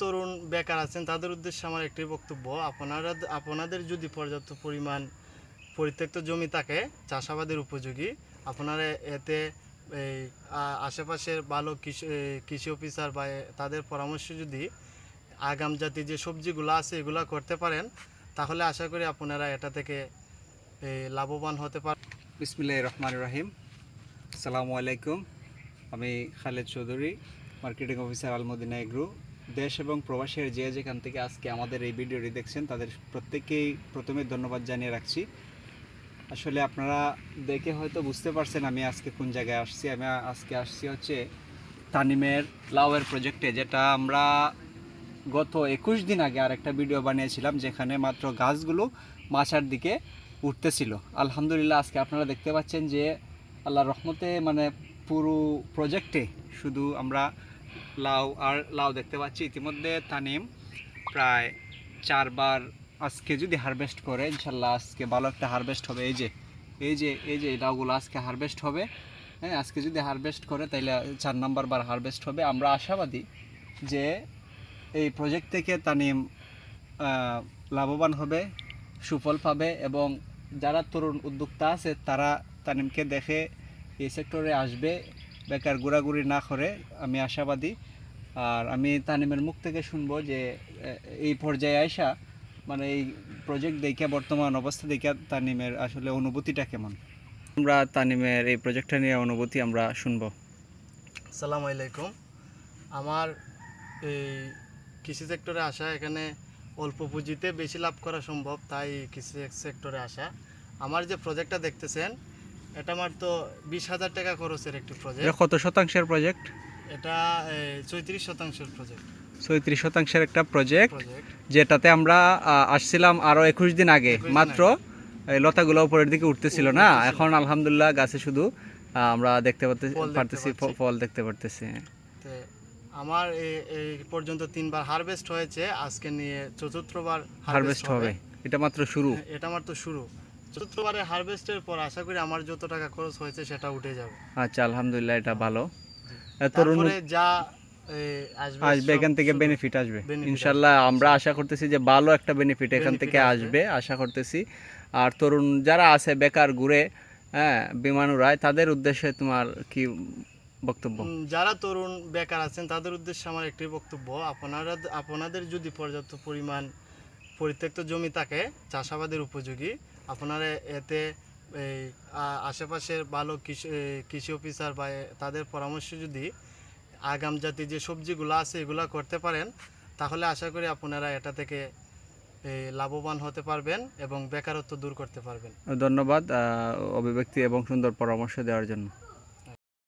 তরুণ বেকার আছেন, তাদের উদ্দেশ্যে আমার একটি বক্তব্য। আপনারা, আপনাদের যদি পর্যাপ্ত পরিমাণ পরিত্যক্ত জমি থাকে, চাষাবাদের উপযোগী, আপনারা এতে এই আশেপাশের ভালো কৃষি কৃষি অফিসার বা তাদের পরামর্শ যদি আগাম জাতি যে সবজিগুলো আছে, এগুলো করতে পারেন, তাহলে আশা করি আপনারা এটা থেকে লাভবান হতে পারেন বিসমিল্লাহ রহমান রাহিম। আসসালামু আলাইকুম। আমি Khaled Chowdhury, marketing officer Almadina agro দেশ এবং প্রবাসের যে যেখান থেকে আজকে আমাদের এই ভিডিওটি দেখছেন, তাদের প্রত্যেককেই প্রথমে ধন্যবাদ জানিয়ে রাখছি। আসলে আপনারা দেখে হয়তো বুঝতে পারছেন আমি আজকে কোন জায়গায় আসছি। আমি আজকে আসছি হচ্ছে তানিমের লাউয়ের প্রজেক্টে যেটা আমরা গত একুশ দিন আগে আর একটা ভিডিও বানিয়েছিলাম, যেখানে মাত্র গাছগুলো মাছার দিকে উঠতেছিল। আলহামদুলিল্লাহ আজকে আপনারা দেখতে পাচ্ছেন যে আল্লাহ রহমতে মানে পুরো প্রজেক্টে শুধু আমরা লাউ আর লাউ দেখতে পাচ্ছি। ইতিমধ্যে তানিম প্রায় চারবার আজকে যদি হারভেস্ট করে, ইনশাল্লাহ আজকে ভালো একটা হারভেস্ট হবে। এই যে এই যে এই যে লাউগুলো আজকে হারভেস্ট হবে। হ্যাঁ আজকে যদি হারভেস্ট করে তাহলে চার নাম্বার বার হারভেস্ট হবে। আমরা আশাবাদী যে এই প্রজেক্ট থেকে তানিম লাভবান হবে, সুফল পাবে এবং যারা তরুণ উদ্যোক্তা আছে, তারা তানিমকে দেখে এই সেক্টরে আসবে। বেকার ঘোরাঘুরি না করে আমি আশাবাদী। আর আমি তানিমের মুখ থেকে শুনব যে এই পর্যায়ে আয়সা মানে এই প্রজেক্ট দেখে বর্তমান অবস্থা দেখে তানিমের আসলে অনুভূতিটা কেমন? আমরা তানিমের এই প্রজেক্টটা নিয়ে অনুভূতি আমরা শুনব। আসসালামু আলাইকুম। আমার এই কৃষি সেক্টরে আসা এখানে অল্প পুঁজিতে বেশি লাভ করা সম্ভব তাই কৃষি সেক্টরে আসা। আমার যে প্রজেক্টটা দেখতেছেন এটা আমার তো বিশ হাজার টাকা খরচের একটি এটা প্রজেক্ট কত শতাংশের প্রজেক্ট এটা চৌত্রিশ শতাংশের প্রজেক্ট ছয়ত্রিশ শতাংশের একটা প্রজেক্ট যেটাতে আমরা আসছিলাম আরও একুশ দিন আগে। মাত্র লতাগুলো উপরের দিকে উঠতেছিল না? এখন আলহামদুলিল্লাহ গাছে শুধু আমরা দেখতে পারতেছি ফল দেখতে পারতেছি। আমার এই- পর্যন্ত তিনবার হারভেস্ট হয়েছে। আজকে নিয়ে চতুর্থবার হারভেস্ট হবে। এটা মাত্র শুরু? এটা আমার তো শুরু। চতুর্থবারে হারভেস্টের পর আশা করি আমার যত টাকা খরচ হয়েছে সেটা উঠে যাবে। আচ্ছা আলহামদুলিল্লাহ এটা ভালো। তরুণ যা আসবে এখান থেকে বেনিফিট আসবে। ইনশাল্লাহ আমরা আশা করতেছি যে ভালো একটা বেনিফিট এখান থেকে আসবে। আশা করতেছি। আর তরুণ যারা আছে বেকার ঘুরে হ্যাঁ বিমান উড়ায় তাদের উদ্দেশ্যে তোমার কি বক্তব্য? যারা তরুণ বেকার আছেন তাদের উদ্দেশ্যে আমার একটি বক্তব্য। আপনারা আপনাদের যদি পর্যাপ্ত পরিমাণ পরিত্যক্ত জমি থাকে চাষাবাদের উপযোগী আপনারা এতে, এই আশেপাশের ভালো কৃষি কৃষি অফিসার বা তাদের পরামর্শ যদি আগাম জাতি যে সবজিগুলো আছে এগুলো করতে পারেন, তাহলে আশা করি আপনারা এটা থেকে লাভবান হতে পারবেন এবং বেকারত্ব দূর করতে পারবেন। ধন্যবাদ অভিব্যক্তি এবং সুন্দর পরামর্শ দেওয়ার জন্য।